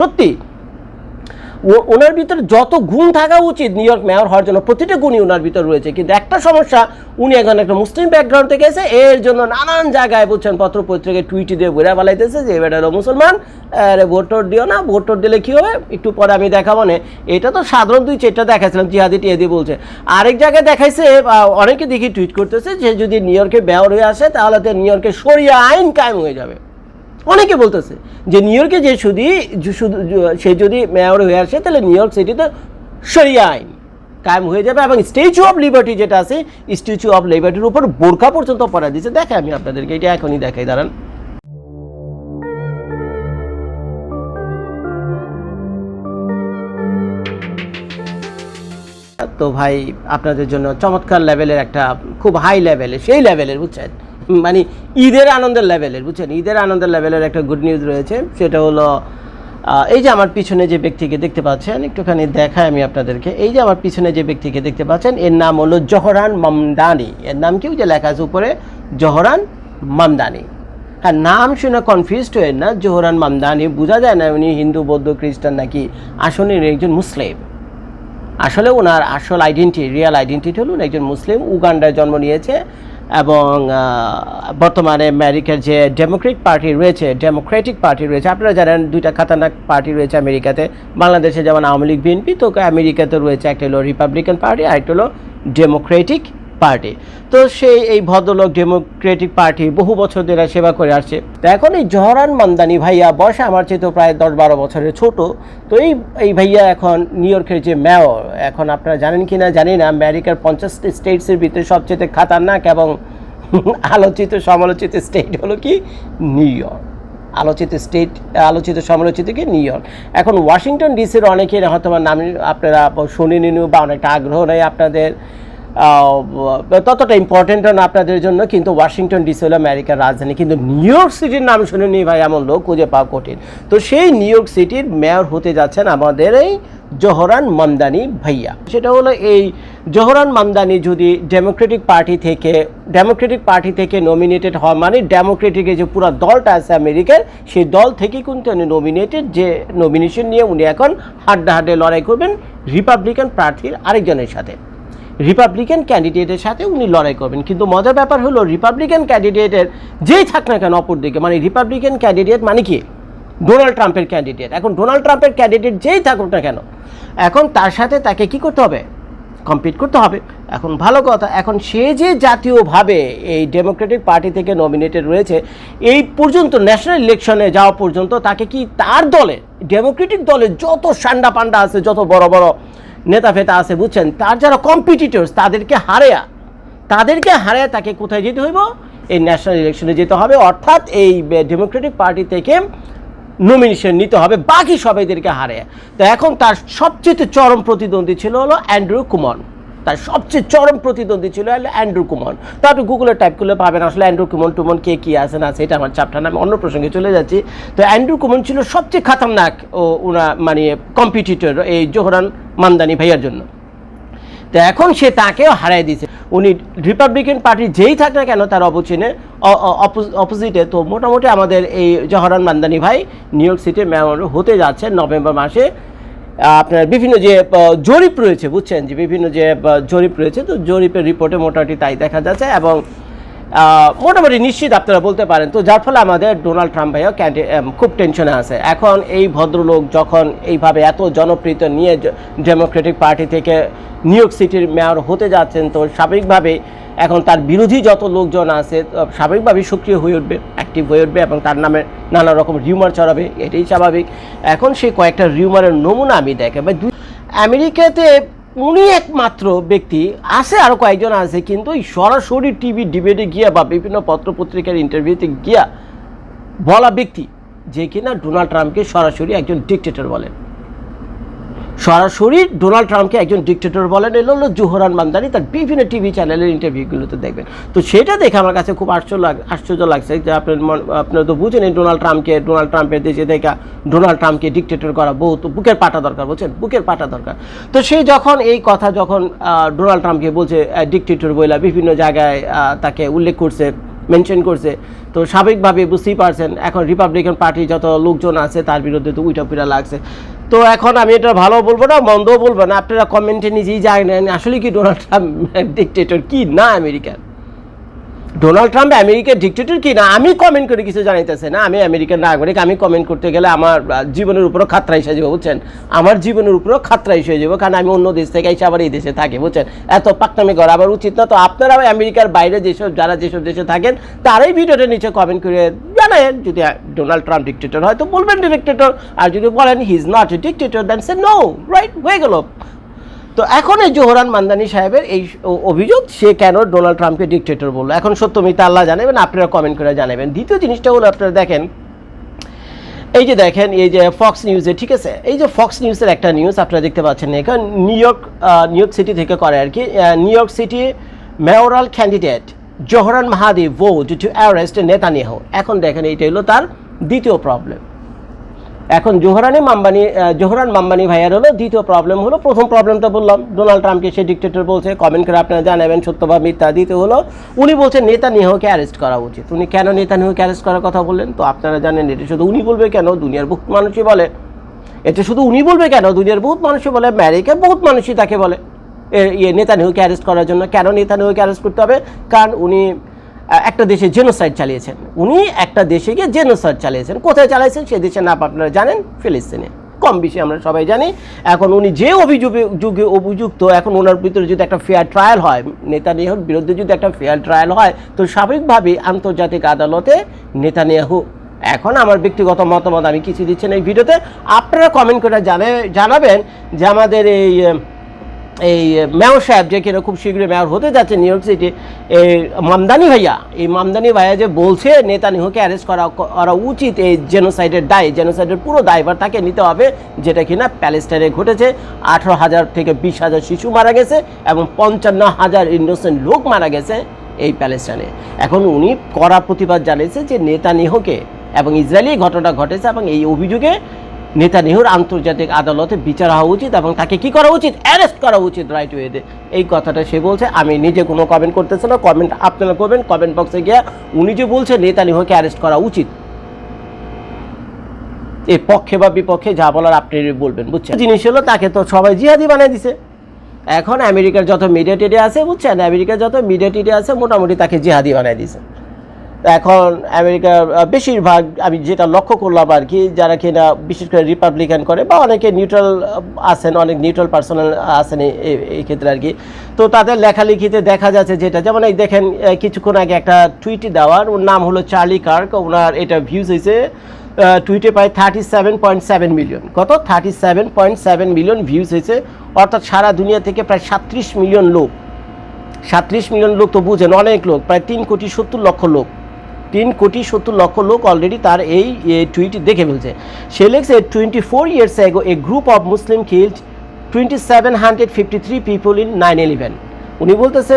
সত্যি। ওনার ভিতরে যত গুণ থাকা উচিত নিউ ইয়র্ক মেয়র হওয়ার জন্য, প্রতিটা গুণই ওনার ভিতরে রয়েছে। কিন্তু একটা সমস্যা, উনি এখন একটা মুসলিম ব্যাকগ্রাউন্ড থেকে এসে এর জন্য নানান জায়গায় বলছেন পত্র পত্রিকায় টুইটি দিয়ে বেড়া বেলাইতেছে যে এবার মুসলমান, আরে ভোট টোট দিও না ভোট টোট দিলে কী হবে? একটু পরে আমি দেখাবো না। এটা তো সাধারণ দুই চেটটা দেখাইছিলাম, জিহাদি টিহাদি বলছে। আরেক জায়গায় দেখাইছে অনেকে দেখি টুইট করতেছে যে, যদি নিউ ইয়র্কে মেয়র হয়ে আসে, তাহলে তো নিউ ইয়র্কে সরিয়া আইন কায়েম হয়ে যাবে। অনেকে বলতেছে যে নিউ ইয়র্কে যে শুধু শুধু সে যদি মেয়র হয়ে আসে, তাহলে নিউ ইয়র্ক সিটিতে সরিয়া আইন কায়েম হয়ে যাবে এবং স্ট্যাচু অফ লিবার্টি যেটা আছে, স্ট্যাচু অফ লিবার্টির উপর বোরখা পর্যন্ত পরা দিয়েছে। দেখে আমি আপনাদেরকে এটা এখনই দেখাই, দাঁড়ান। তো ভাই, আপনাদের জন্য চমৎকার লেভেলের একটা, খুব হাই লেভেলের সেই লেভেলের বুঝছেন? মানে ঈদের আনন্দের লেভেলের বুঝছেন? ঈদের আনন্দের লেভেলের একটা গুড নিউজ রয়েছে, সেটা হলো এই যে আমার পিছনে যে ব্যক্তিকে দেখতে পাচ্ছেন, একটুখানি দেখাই আমি আপনাদেরকে। এই যে আমার পিছনে যে ব্যক্তিকে দেখতে পাচ্ছেন, এর নাম হলো জহরান মামদানি। এর নাম কি? যে লেখা আছে উপরে, জহরান মামদানি। হ্যাঁ নাম শুনে কনফিউজড হয়ে না, জোহরান মামদানি, বোঝা যায় না উনি হিন্দু, বৌদ্ধ, খ্রিস্টান নাকি আসলে একজন মুসলিম। আসলে ওনার আসল আইডেন্টি রিয়েল আইডেন্টিটি হলো একজন মুসলিম, উগান্ডায় জন্ম নিয়েছে এবং বর্তমানে আমেরিকার যে ডেমোক্রেট পার্টি রয়েছে ডেমোক্রেটিক পার্টি রয়েছে, আপনারা জানেন দুইটা খাতারনাক পার্টি রয়েছে আমেরিকাতে। বাংলাদেশে যেমন আওয়ামী লীগ, বিএনপি, তো আমেরিকাতে রয়েছে, একটা হলো রিপাবলিকান পার্টি আর একটা হলো ডেমোক্রেটিক পার্টি। তো সেই এই ভদ্রলোক ডেমোক্রেটিক পার্টি বহু বছর ধরে সেবা করে আসছে। তো এখন এই জহরান মামদানি ভাইয়া বয়সে আমার চেয়ে তো প্রায় দশ বারো বছরের ছোট। তো এই এই ভাইয়া এখন নিউ ইয়র্কের যে মেয়র এখন আপনারা জানেন কি না জানি না আমেরিকার পঞ্চাশটি স্টেটসের ভিতরে সবচেয়ে খাতারনাক এবং আলোচিত সমালোচিত স্টেট হলো কি? নিউ ইয়র্ক আলোচিত স্টেট আলোচিত সমালোচিত কি? নিউ ইয়র্ক এখন ওয়াশিংটন ডিসির অনেকের হয়তো নাম আপনারা শুনিনি বা অনেকটা আগ্রহ নেই আপনাদের। ততটা ইম্পর্টেন্টও না আপনাদের জন্য, কিন্তু ওয়াশিংটন ডিসি হলো আমেরিকার রাজধানী। কিন্তু নিউ ইয়র্ক সিটির নাম শুনেনি ভাই, এমন লোক খুঁজে পাওয়া কঠিন। তো সেই নিউ ইয়র্ক সিটির মেয়র হতে যাচ্ছেন আমাদের এই জহরান মামদানি ভাইয়া। সেটা হলো এই জহরান মামদানি যদি ডেমোক্রেটিক পার্টি থেকে ডেমোক্রেটিক পার্টি থেকে নমিনেটেড হয় মানে ডেমোক্রেটিকের যে পুরো দলটা আছে আমেরিকার, সেই দল থেকেই কিন্তু উনি নমিনেটেড যে নমিনেশন নিয়ে উনি এখন হাড্ডা হাড্ডে লড়াই করবেন রিপাবলিকান প্রার্থীর আরেকজনের সাথে। রিপাবলিকান ক্যান্ডিডেটের সাথে উনি লড়াই করবেন। কিন্তু মজার ব্যাপার হলো রিপাবলিকান ক্যান্ডিডেটের যেই থাক না কেন অপর দিকে মানে রিপাবলিকান ক্যান্ডিডেট মানে কি? ডোনাল্ড ট্রাম্পের ক্যান্ডিডেট এখন ডোনাল্ড ট্রাম্পের ক্যান্ডিডেট যেই থাকুক না কেন, এখন তার সাথে তাকে কি করতে হবে? কম্পিট করতে হবে। এখন ভালো কথা, এখন সে যে জাতীয়ভাবে এই ডেমোক্রেটিক পার্টি থেকে নমিনেটেড রয়েছে, এই পর্যন্ত ন্যাশনাল ইলেকশনে যাওয়া পর্যন্ত তাকে কি তার দলে ডেমোক্রেটিক দলে যত সান্ডা পান্ডা আছে, যত বড় বড় নেতা ফেতা আছে, বুঝছেন? তার যারা কম্পিটিটর্স তাদেরকে হারেয়া। তাদেরকে হারায়, তাকে কোথায় যেতে হইব? এই ন্যাশনাল ইলেকশনে যেতে হবে। অর্থাৎ এই ডেমোক্রেটিক পার্টি থেকে নমিনেশন নিতে হবে। বাকি সবাইদেরকে হারে তো এখন তার সবচেয়ে চরম প্রতিদ্বন্দ্বী ছিল হলো অ্যান্ড্রু কুমন তার সবচেয়ে চরম প্রতিদ্বন্দ্বী ছিল অ্যান্ড্রু কুমন। তো আপনি গুগলে টাইপ করলে পাবেন আসলে অ্যান্ড্রু কুমন টুমন কে কী আছে না এটা আমার চাপটা না, আমি অন্য প্রসঙ্গে চলে যাচ্ছি। তো অ্যান্ড্রু কুমন ছিল সবচেয়ে খাতারনাক ও ওনা মানে কম্পিটিটর এই জোহরান মামদানি ভাইয়ার জন্য। তো এখন সে তাকেও হারাই দিয়েছে। উনি রিপাবলিকান পার্টি যেই থাক না কেন তার অপচিনে অপোজিটে তো মোটামুটি আমাদের এই জহরান মান্দানি ভাই নিউ ইয়র্ক সিটির মেয়র হতে যাচ্ছে নভেম্বর মাসে। আপনার বিভিন্ন যে জরিপ রয়েছে, বুঝছেন যে বিভিন্ন যে জরিপ রয়েছে, তো জরিপের রিপোর্টে মোটামুটি তাই দেখা যাচ্ছে এবং মোটামুটি নিশ্চিত আপনারা বলতে পারেন। তো যার ফলে আমাদের ডোনাল্ড ট্রাম্প ভাইও খুব টেনশনে আছে। এখন এই ভদ্রলোক যখন এইভাবে এত জনপ্রিয়তা নিয়ে ডেমোক্রেটিক পার্টি থেকে নিউ ইয়র্ক সিটির মেয়র হতে যাচ্ছেন, তো স্বাভাবিকভাবে এখন তার বিরোধী যত লোকজন আছে স্বাভাবিকভাবেই সক্রিয় হয়ে উঠবে অ্যাক্টিভ হয়ে উঠবে এবং তার নামে নানা রকম রিউমার ছড়াবে, এটাই স্বাভাবিক। এখন সেই কয়েকটা রিউমারের নমুনা আমি দেখে আমেরিকাতে উনি একমাত্র ব্যক্তি, আছে আরও কয়েকজন আছে, কিন্তু সরাসরি টিভি ডিবেটে গিয়া বা বিভিন্ন পত্রপত্রিকার ইন্টারভিউতে গিয়া বলা ব্যক্তি যে কিনা ডোনাল্ড ট্রাম্পকে সরাসরি একজন ডিকটেটর বলেন। সরাসরি ডোনাল্ড ট্রাম্পকে একজন ডিক্টেটর বলেন এলো হলো জোহরান মামদানি তার বিভিন্ন টিভি চ্যানেলের ইন্টারভিউগুলোতে দেখবেন। তো সেটা দেখে আমার কাছে খুব আশ্চর্য আশ্চর্য লাগছে যে আপনার আপনারা তো বুঝেন এই ডোনাল্ড ট্রাম্পকে, ডোনাল্ড ট্রাম্পের দেশে দেখা ডোনাল্ড ট্রাম্পকে ডিক্টেটর করা বহুত বুকের পাটা দরকার বলছেন বুকের পাটা দরকার। তো সে যখন এই কথা যখন ডোনাল্ড ট্রাম্পকে বলছে ডিক্টেটর বইলা বিভিন্ন জায়গায় তাকে উল্লেখ করছে মেনশন করছে। তো স্বাভাবিকভাবে বুঝতেই পারছেন, এখন রিপাবলিকান পার্টি যত লোকজন আছে, তার বিরুদ্ধে তো উইটা পিটা লাগছে। তো এখন আমি এটা ভালো বলব না, মন্দও বলব না, আপনারা কমেন্টে নিজেই জানেন আসলে কি ডোনাল্ড ট্রাম্প ডিকটেটর কি না আমেরিকার ডোনাল্ড ট্রাম্প আমেরিকার ডিকটেটর কি না? আমি কমেন্ট করে কিছু জানাইতেছে না। আমি আমেরিকার নাগরিক, আমি কমেন্ট করতে গেলে আমার জীবনের উপরও খাতরা এসে যাব বুঝছেন? আমার জীবনের উপরও খাতরা এসে যাব কারণ আমি অন্য দেশ থেকে এসে আবার এই দেশে থাকি, বুঝছেন? এত পাকনামি করা আবার উচিত না। তো আপনারাও আমেরিকার বাইরে যেসব, যারা যেসব দেশে থাকেন, তারাই ভিডিওটা নিচে কমেন্ট করে জানায়েন। যদি ডোনাল্ড ট্রাম্প ডিকটেটর হয়, তো বলবেন ডিকটেটর আর যদি বলেন he is not a dictator then say no right হয়ে গেল। তো এখন এই জোহরান মান্দানি সাহেবের এই অভিযোগ, সে কেন ডোনাল্ড ট্রাম্পকে ডিকটেটর বলল? এখন সত্য মিথ্যা আল্লাহ জানাবেন, আপনারা কমেন্ট করে জানাবেন। দ্বিতীয় জিনিসটা হলো আপনারা দেখেন, এই যে দেখেন, এই যে ফক্স নিউজে ঠিক আছে? এই যে ফক্স নিউজের একটা নিউজ আপনারা দেখতে পাচ্ছেন এখানে New York New York city থেকে করে আর কি New York city mayoral candidate Zohran Mahadi vote to arrest Netanyahu. এখন দেখেন, এইটা হলো তার দ্বিতীয় প্রবলেম এখন জোহরানি মাম্বানি জোহরান মাম্বানি ভাইয়ার হলো দ্বিতীয় প্রবলেম হলো, প্রথম প্রবলেমটা বললাম ডোনাল্ড ট্রাম্পকে সে ডিক্টেটর বলছে কমেন্ট করে আপনারা জানাবেন, সত্য বা মিথ্যা। দ্বিতীয় হলো, উনি বলছেন নেতা নিহকে অ্যারেস্ট করা উচিত। উনি কেন নেতা নিহকে অ্যারেস্ট করার কথা বললেন? তো আপনারা জানেন, এটা শুধু উনি বলবে কেন? দুনিয়ার বহুত মানুষই বলে। এটা শুধু উনি বলবে কেন? দুনিয়ার বহুত মানুষই বলে আমেরিকার বহুত মানুষই তাকে বলে। ইয়ে নেতানিহুকে অ্যারেস্ট করার জন্য। কেন নেতা নেতানিহুকে অ্যারেস্ট করতে হবে? কারণ উনি একটা দেশে জেনোসাইড চালিয়েছেন। উনি একটা দেশে গিয়ে জেনোসাইড চালিয়েছেন। কোথায় চালিয়েছেন সে দেশের নাম আপনারা জানেন? ফিলিস্তিনে। কম বেশি আমরা সবাই জানি। এখন উনি যে অভিযোগে, যুগে অভিযুক্ত, এখন ওনার ভিতরে যদি একটা ফেয়ার ট্রায়াল হয়, নেতানিয়াহুর বিরুদ্ধে যদি একটা ফেয়ার ট্রায়াল হয়, তো স্বাভাবিকভাবেই আন্তর্জাতিক আদালতে নেতানিয়াহু। এখন আমার ব্যক্তিগত মতামত, আমি কিছু দিচ্ছি না এই ভিডিওতে। আপনারা কমেন্ট করে জানে, জানাবেন যে আমাদের এই এই মেয়র সাহেব যে কিনা খুব শীঘ্রই মেয়র হতে যাচ্ছে নিউ ইয়র্ক সিটি এই মামদানি ভাইয়া, এই মামদানি ভাইয়া যে বলছে নেতানিহুকে অ্যারেস্ট করা করা উচিত, এই জেনোসাইডের দায় জেনোসাইডের পুরো দায়ভার তাকে নিতে হবে, যেটা কিনা প্যালেস্টাইনে ঘটেছে। আঠারো হাজার থেকে বিশ হাজার শিশু মারা গেছে এবং পঞ্চান্ন হাজার ইনোসেন্ট লোক মারা গেছে এই প্যালেস্টাইনে এখন উনি কড়া প্রতিবাদ জানিয়েছে যে নেতানিহুকে এবং ইসরায়েলি ঘটনা ঘটেছে এবং এই অভিযোগে নেতানিহুর আন্তর্জাতিক আদালতে বিচার হওয়া উচিত এবং তাকে কি করা উচিত? অ্যারেস্ট করা উচিত রাইট ওয়েতে এই কথাটা সে বলছে, আমি নিজে কোনো কমেন্ট করতেছে না কমেন্ট আপনারা করবেন কমেন্ট বক্সে গিয়ে উনি যে বলছে নেতানিহুকে অ্যারেস্ট করা উচিত। এর পক্ষে বা বিপক্ষে যা বলার আপনি বলবেন, বুঝছেন? জিনিস হলো তাকে তো সবাই জিহাদি বানিয়ে দিছে। এখন আমেরিকার যত মিডিয়া টিডিয়া আছে, বুঝছেন? আমেরিকার যত মিডিয়া টিডিয়া আছে, মোটামুটি তাকে জিহাদি বানিয়ে দিছে। এখন আমেরিকার আহ, বেশিরভাগ আমি যেটা লক্ষ্য করলাম আর কি যারা কিনা বিশেষ করে রিপাবলিকান করে বা অনেকে নিউট্রাল আছেন অনেক নিউট্রাল পার্সোনাল আছেন এই ক্ষেত্রে আর কি। তো তাদের লেখালেখিতে দেখা যাচ্ছে যেটা যেমন এই দেখেন কিছুক্ষণ আগে একটা টুইট দেওয়ার ওর নাম হলো চার্লি কার্ক ওনার এটা ভিউজ হয়েছে টুইটে প্রায় thirty seven point seven million কত? Thirty seven point seven million views হয়েছে অর্থাৎ সারা দুনিয়া থেকে প্রায় সাত্রিশ মিলিয়ন লোক। সাত্রিশ মিলিয়ন লোক তো বুঝেন অনেক লোক প্রায় তিন কোটি সত্তর লক্ষ লোক। তিন কোটি সত্তর লক্ষ লোক অলরেডি তার এই টুইট দেখে ফেলছে। সে লেখছে twenty four years ago a group of Muslim killed twenty seven hundred fifty three people in nine eleven উনি বলতেছে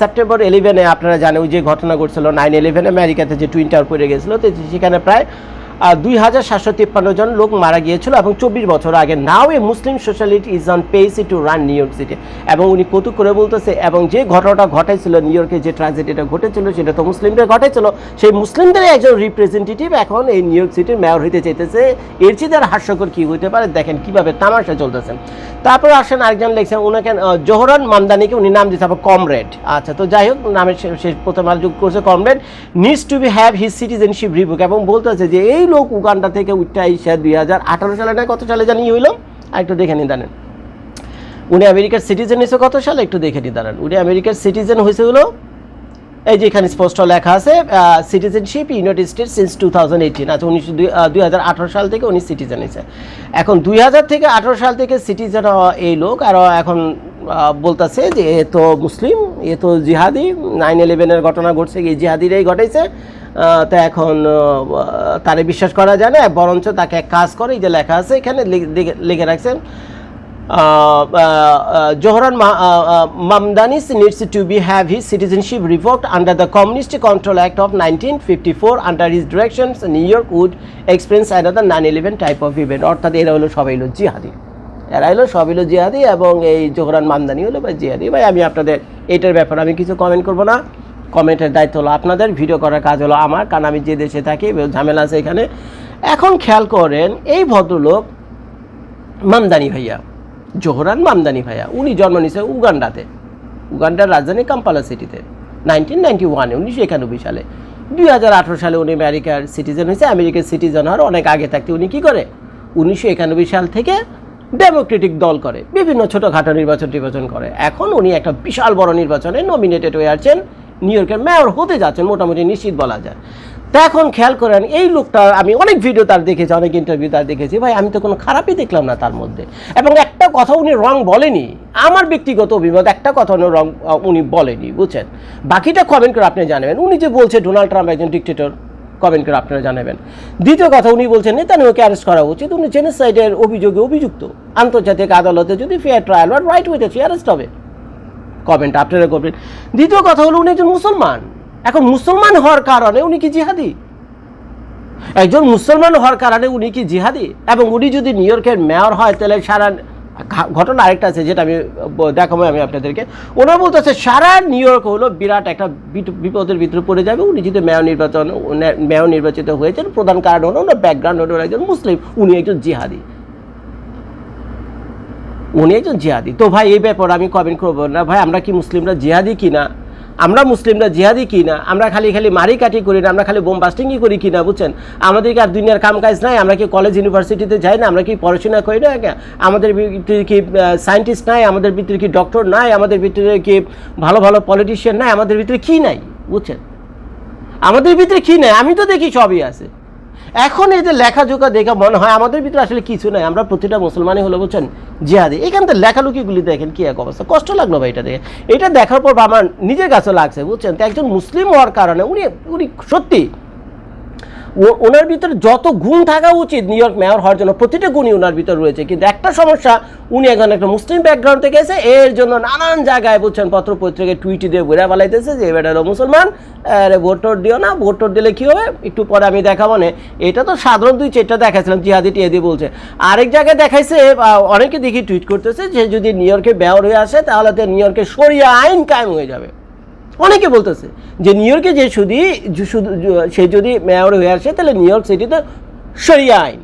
সেপ্টেম্বর ইলেভেনে আপনারা জানেন, ওই যে ঘটনা ঘটছিল নাইন ইলেভেনে আমেরিকাতে যে টুইন টাওয়ার পড়ে গেছিল, তো সেখানে প্রায় দুই হাজার সাতশো তিপ্পান্ন জন লোক মারা গিয়েছিল এবং চব্বিশ বছর আগে now a Muslim socialist is on pace to run New York city. এবং উনি কৌতুক করে বলতেছে, এবং যে ঘটনাটা ঘটাইছিল নিউ ইয়র্কে, যে ট্র্যাজেডিটা ঘটেছিল, সেটা তো মুসলিমদের ঘটাইছিল। সেই মুসলিমদের একজন রিপ্রেজেন্টেটিভ এখন এই নিউ ইয়র্ক সিটির মেয়র হইতে চাইতেছে। এর চেয়ে আর হাস্যকর কী হইতে পারে? দেখেন কীভাবে তামাশা চলতেছে। তারপর আসেন আরেকজন লিখছেন ওনাকে জোহরান মামদানিকে উনি নাম দিতে হবে কমরেড। আচ্ছা তো যাই হোক, নামের শেষ প্রথম যোগ করছে comrade. Needs to be have his citizenship revoke এবং বলতেছে যে এই লোক উগান্ডা থেকে উঠতে আইসা দুই হাজার আঠারো সালে না কত সালে জানি হইল? একটু দেখে নিন দাঁড়ান। উনি আমেরিকার সিটিজেন হয়েছে কত সালে? একটু দেখে নিন দাঁড়ান। উনি আমেরিকার সিটিজেন হয়েছে হলো এই যে এখানে স্পষ্ট লেখা আছে citizenship United States since two thousand eighteen আচ্ছা উনিশশো দুই হাজার আঠারো সাল থেকে উনি সিটিজেন হয়েছে এখন দুই হাজার থেকে আঠারো সাল থেকে সিটিজেন হওয়া এই লোক, আর এখন বলতেছে যে এ তো মুসলিম, এ তো জিহাদি নাইন ইলেভেনের ঘটনা ঘটছে এই জিহাদিরাই ঘটেছে তা এখন তারে বিশ্বাস করা যায় না, বরঞ্চ তাকে এক কাজ করে, এই যে লেখা আছে এখানে লিখে রাখছেন Zohran Mamdani's needs to be have his citizenship report under the communist control act of nineteen fifty four under his directions New York would experience and the nine eleven type of event অর্থাৎ এরা হলো সবাই হলো জিহাদি। এরা হলো সব হলো জিহাদি এবং এই জোহরান মামদানি হলো বা জিহাদি। ভাই, আমি আপনাদের এটার ব্যাপারে আমি কিছু কমেন্ট করব না। কমেন্টের দায়িত্ব হলো আপনাদের ভিডিও করার কাজ হলো আমার, কারণ আমি যে দেশে থাকি ঝামেলা আছে এখানে। এখন খেয়াল করেন, এই ভদ্রলোক মামদানি ভাইয়া, জোহরান মামদানি ভাইয়া, উনি জন্ম নিয়েছে উগান্ডাতে। উগান্ডার রাজধানী কাম্পালা সিটিতে নাইনটিন নাইনটি ওয়ানে উনিশশো একানব্বই সালে। দুই হাজার আঠেরো সালে উনি আমেরিকার সিটিজেন হয়েছে, আমেরিকার সিটিজেন হওয়ার অনেক আগে থাকতে উনি কী করে? উনিশশো একানব্বই সাল থেকে ডেমোক্রেটিক দল করে, বিভিন্ন ছোটোখাটো নির্বাচন টির্বাচন করে। এখন উনি একটা বিশাল বড় নির্বাচনে নমিনেটেড হয়ে আছেন নিউ ইয়র্কের মেয়র হতে যাচ্ছেন মোটামুটি নিশ্চিত বলা যায়। তা এখন খেয়াল করেন, এই লোকটা আমি অনেক ভিডিও তার দেখেছি, অনেক ইন্টারভিউ তার দেখেছি, ভাই আমি তো কোনো খারাপই দেখলাম না তার মধ্যে। এবং একটা কথা উনি রং বলেনি, আমার ব্যক্তিগত অভিমত একটা কথা উনি রং উনি বলেনি, বুঝছেন? বাকিটা কমেন্ট করে আপনি জানাবেন। উনি যে বলছে ডোনাল্ড ট্রাম্প একজন ডিকটেটর কমেন্ট করে আপনারা জানাবেন। দ্বিতীয় কথা উনি বলছেন, নেতানিয়াহুকে অ্যারেস্ট করা উচিত। উনি জেনোসাইডের অভিযোগে অভিযুক্ত। আন্তর্জাতিক আদালতে যদি ফেয়ার ট্রায়াল বা রাইট হইতে অ্যারেস্ট হবে। কমেন্ট আপনারা করবেন। দ্বিতীয় কথা হলো, উনি একজন মুসলমান। এখন মুসলমান হওয়ার কারণে উনি কি জিহাদি? একজন মুসলমান হওয়ার কারণে উনি কি জিহাদি? এবং উনি যদি নিউ ইয়র্কের মেয়র হয়, তাহলে সারা ঘটনা আরেকটা আছে যেটা আমি দেখাবো আমি আপনাদেরকে। ওনারা বলতেছে সারা নিউ ইয়র্ক হলো বিরাট একটা বিপদের ভিতরে পড়ে যাবে। উনি যদি মেয়র নির্বাচন মেয়র নির্বাচিত হয়েছেন, প্রধান কারণ হলো ওনার ব্যাকগ্রাউন্ড হলো একজন মুসলিম, উনি একজন জিহাদি। উনি একজন জিহাদি। তো ভাই, এই ব্যাপারে আমি কমেন্ট করব না। ভাই, আমরা কি মুসলিমরা জিহাদি কি না আমরা মুসলিমরা জিহাদি কি না আমরা খালি খালি মারি কাটি করি না, আমরা খালি বোম বাস্টিংই করি কি না বুঝছেন? আমাদের কি আর দুনিয়ার কাম কাজ নাই, আমরা কি কলেজ ইউনিভার্সিটিতে যাই না, আমরা কি পড়াশোনা করি না কে? আমাদের ভিতরে কি সায়েন্টিস্ট নাই, আমাদের ভিতরে কি ডক্টর নাই, আমাদের ভিতরে কি ভালো ভালো পলিটিশিয়ান নাই, আমাদের ভিতরে কি নাই, বুঝছেন? আমাদের ভিতরে কি নাই? আমি তো দেখি সবই আছে। এখন এই যে লেখাজোকা দেখে মনে হয় আমাদের ভিতরে আসলে কিছু নাই। আমরা প্রতিটা মুসলমানই হলো বলছেন জিহাদি। এখান থেকে লেখালুকিগুলি দেখেন কি এক অবস্থা। কষ্ট লাগল ভাই এটা দেখে। এটা দেখার পর আমার নিজের কাছে লাগছে, বুঝছেন? তো একজন মুসলিম হওয়ার কারণে উনি উনি সত্যি ওনার ভিতরে যত গুণ থাকা উচিত নিউ ইয়র্ক মেয়র হওয়ার জন্য, প্রতিটা গুণই ওনার ভিতরে রয়েছে। কিন্তু একটা সমস্যা, উনি এখন একটা মুসলিম ব্যাকগ্রাউন্ড থেকে এসে এর জন্য নানান জায়গায় বুঝছেন পত্র পত্রিকায় টুইটি দিয়ে ঘুরে বেলাইতেছে যে, এবার মুসলমান, আরে ভোট দিও না ভোট টোট দিলে কী হবে? একটু পরে আমি দেখাবো না। এটা তো সাধারণ দুই চেটটা দেখাইছিলাম, জিহাদি টিহাদি বলছে। আরেক জায়গায় দেখাইছে অনেকে দেখি টুইট করতেছে যে, যদি নিউ ইয়র্কে মেয়র হয়ে আসে, তাহলে তো নিউ ইয়র্কে সরিয়া আইন কায়েম হয়ে যাবে। অনেকে বলতেছে যে নিউ ইয়র্কে যে শুধু শুধু সে যদি মেয়র হয়ে আসে, তাহলে নিউ ইয়র্ক সিটিতে সরিয়া আইন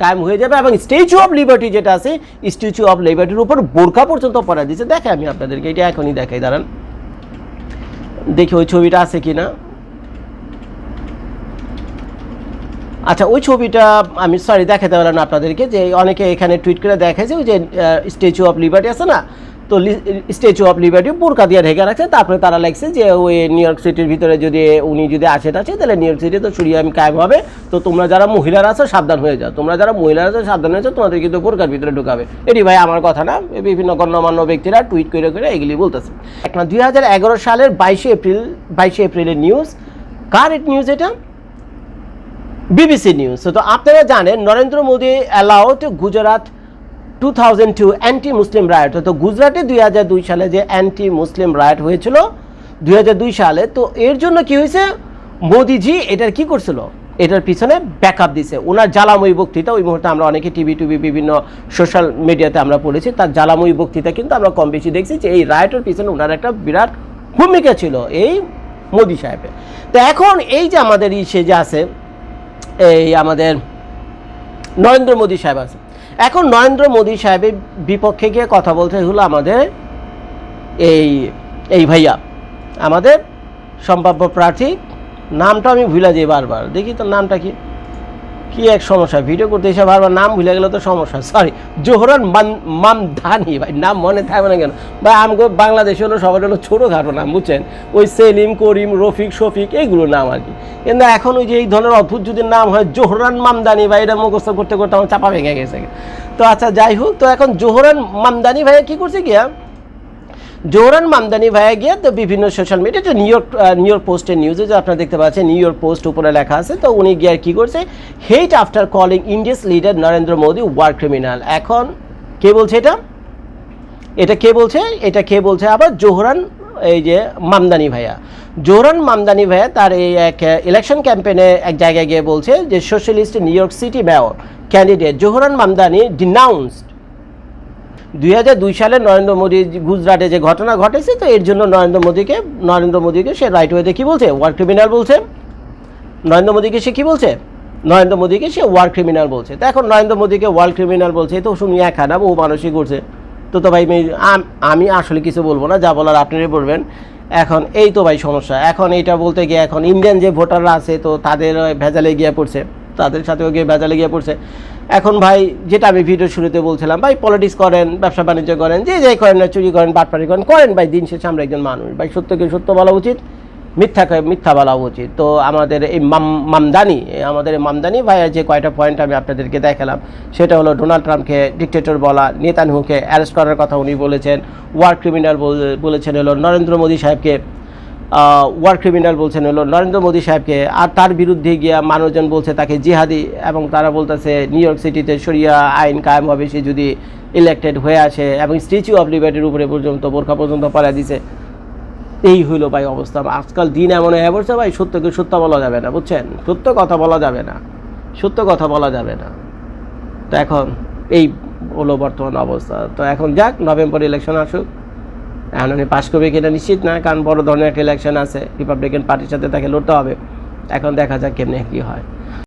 কায়েম হয়ে যাবে এবং স্ট্যাচু অফ লিবার্টি যেটা আছে, স্ট্যাচু অফ লিবার্টির উপর বোরখা পর্যন্ত পরা দিয়েছে। দেখে আমি আপনাদেরকে এটা এখনই দেখাই, দাঁড়ান। দেখি ওই ছবিটা আছে কি না আচ্ছা ওই ছবিটা আমি সরি দেখাতে পারলাম আপনাদেরকে, যে অনেকে এখানে টুইট করে দেখাইছে, ওই যে স্ট্যাচু অফ লিবার্টি আছে না তো স্ট্যাচু অফ লিবার্টি বোরকা দিয়ে ঢেকে রাখছে। তারপরে তারা লাগছে যে, ওই নিউ ইয়র্ক সিটির ভিতরে যদি উনি যদি আসে টাসে তাহলে নিউ ইয়র্ক সিটি তো সুরিয়াম কায়েম হবে। তো তোমরা যারা মহিলারা আছো, সাবধান হয়ে যাও। তোমরা যারা মহিলারা আছো, সাবধান হয়ে যাও, তোমাদের কিন্তু বোরকার ভিতরে ঢুকাবে। এটি ভাই আমার কথা না? বিভিন্ন গণ্যমান্য ব্যক্তিরা টুইট করে করে এগুলি বলতেছে। একটা দুই হাজার এগারো সালের বাইশে এপ্রিল, বাইশে এপ্রিলের নিউজ কার নিউজ এটা? বিবিসি নিউজ তো আপনারা জানেন, Narendra Modi allowed Gujarat two thousand two anti Muslim riot তো গুজরাটে দুই হাজার দুই সালে যে অ্যান্টি মুসলিম রায়ট হয়েছিল, দুই হাজার দুই সালে, তো এর জন্য কি হয়েছে? মোদিজি এটার কি করছিল? এটার পিছনে ব্যাকআপ দিছে। ওনার জ্বালাময়ী বক্তৃতা, ওই মুহূর্তে আমরা অনেকে টিভি টিভি বিভিন্ন সোশ্যাল মিডিয়াতে আমরা পড়েছি, তার জ্বালাময়ী বক্তৃতা কিন্তু আমরা কম বেশি দেখছি যে এই রায়টের পিছনে ওনার একটা বিরাট ভূমিকা ছিল এই মোদি সাহেবের। তো এখন এই যে আমাদের ইসে যে আছে, এই আমাদের নরেন্দ্র মোদী সাহেব আছে এখন নরেন্দ্র মোদী সাহেবের বিপক্ষে গিয়ে কথা বলতে হলো আমাদের এই এই ভাইয়া, আমাদের সম্ভাব্য প্রার্থী। নামটা আমি ভুলে যাই বারবার। দেখি তো নামটা কি? কি এক সমস্যা? ভিডিও করতে এসে বারবার নাম ভুলে গেলে তো সমস্যা। সরি জোহরান মামধানি, ভাই, নাম মনে থাকবে না কেন? ভাই, আমগো বাংলাদেশে হলো সবার হলো ছোটোখাটো নাম বুঝছেন? ওই সেলিম, করিম, রফিক, শফিক, এইগুলো নাম আর কি। কিন্তু এখন ওই যে এই ধরনের অদ্ভুত যদি নাম হয়, জোহরান মামদানি ভাই, এটা মুখস্থ করতে করতে আমার চাপা ভেঙে গেছে। তো আচ্ছা যাই হোক, তো এখন জোহরান মামদানি ভাইয়া কি করছে গিয়া? জোহরান মামদানি ভাইয়া গিয়ে তো বিভিন্ন সোশ্যাল মিডিয়াতে নিউ ইয়র্ক নিউ ইয়র্ক পোস্টের নিউজে যে আপনারা দেখতে পাচ্ছেন নিউ ইয়র্ক পোস্ট উপরে লেখা আছে। তো উনি গিয়ে কি করছে? Hate after calling India's leader Narendra Modi war criminal এখন কে বলছে এটা? এটা কে বলছে? এটা কে বলছে আবার জোহরান, এই যে মামদানি ভাইয়া। জোহরান মামদানি ভাইয়া তার এই এক ইলেকশন ক্যাম্পেইনে এক জায়গায় গিয়ে বলছে যে socialist New York city mayor candidate Zohran Mamdani denounced দুই হাজার দুই সালে নরেন্দ্র মোদী গুজরাটে যে ঘটনা ঘটেছে, তো এর জন্য নরেন্দ্র মোদীকে নরেন্দ্র মোদীকে সে রাইট ওয়েতে কী বলছে? ওয়ার ক্রিমিনাল বলছে। নরেন্দ্র মোদীকে সে কী বলছে? নরেন্দ্র মোদীকে সে ওয়ার ক্রিমিনাল বলছে। তো এখন নরেন্দ্র মোদীকে ওয়ার ক্রিমিনাল বলছে, তো শুনি একা না বহু মানুষই করছে তো তো ভাই, আমি- আসলে কিছু বলব না, যা বলার আপনারাই বলবেন। এখন এই তো ভাই সমস্যা। এখন এইটা বলতে গিয়ে এখন ইন্ডিয়ান যে ভোটাররা আছে, তো তাদের ভেজালে গিয়ে পড়ছে। তাদের সাথেও গিয়ে ভেজালে গিয়ে পড়ছে। এখন ভাই, যেটা আমি ভিডিও শুরুতে বলছিলাম, ভাই পলিটিক্স করেন, ব্যবসা বাণিজ্য করেন, যে যাই করেন না, চুরি করেন বাটপাড়ি করেন করেন ভাই, দিন শেষে আমরা একজন মানুষ। ভাই, সত্যকে সত্য বলা উচিত, মিথ্যাকে মিথ্যা বলা উচিত। তো আমাদের এই মাম, মামদানি আমাদের মামদানি ভাইয়ের যে কয়টা পয়েন্ট আমি আপনাদেরকে দেখালাম, সেটা হলো ডোনাল্ড ট্রাম্পকে ডিকটেটর বলা নেতানহুকে অ্যারেস্ট করার কথা উনি বলেছেন ওয়ার ক্রিমিনাল বলেছেন হলো নরেন্দ্র মোদী সাহেবকে ওয়ার ক্রিমিনাল বলছেন হলো, নরেন্দ্র মোদী সাহেবকে। আর তার বিরুদ্ধে গিয়া মানুষজন বলছে তাকে জিহাদি এবং তারা বলতেছে নিউ ইয়র্ক সিটিতে সরিয়া আইন কায়েম হবে, সে যদি ইলেক্টেড হয়ে আসে এবং স্ট্যাচু অফ লিবার্টির উপরে পর্যন্ত, বোরখা পর্যন্ত পরা দিছে। এই হইল ভাই অবস্থা। আজকাল দিন এমন হয়ে পড়ছে ভাই, সত্যকে সত্য বলা যাবে না, বুঝছেন? সত্য কথা বলা যাবে না, সত্য কথা বলা যাবে না। তো এখন এই হলো বর্তমান অবস্থা। তো এখন যাক, নভেম্বর ইলেকশন আসুক। এখন উনি পাশ করবে কিনা নিশ্চিত না, কারণ বড় ধরনের একটা ইলেকশন আছে রিপাবলিকান পার্টির সাথে তাকে লড়তে হবে। এখন দেখা যাক কেমনে কী হয়।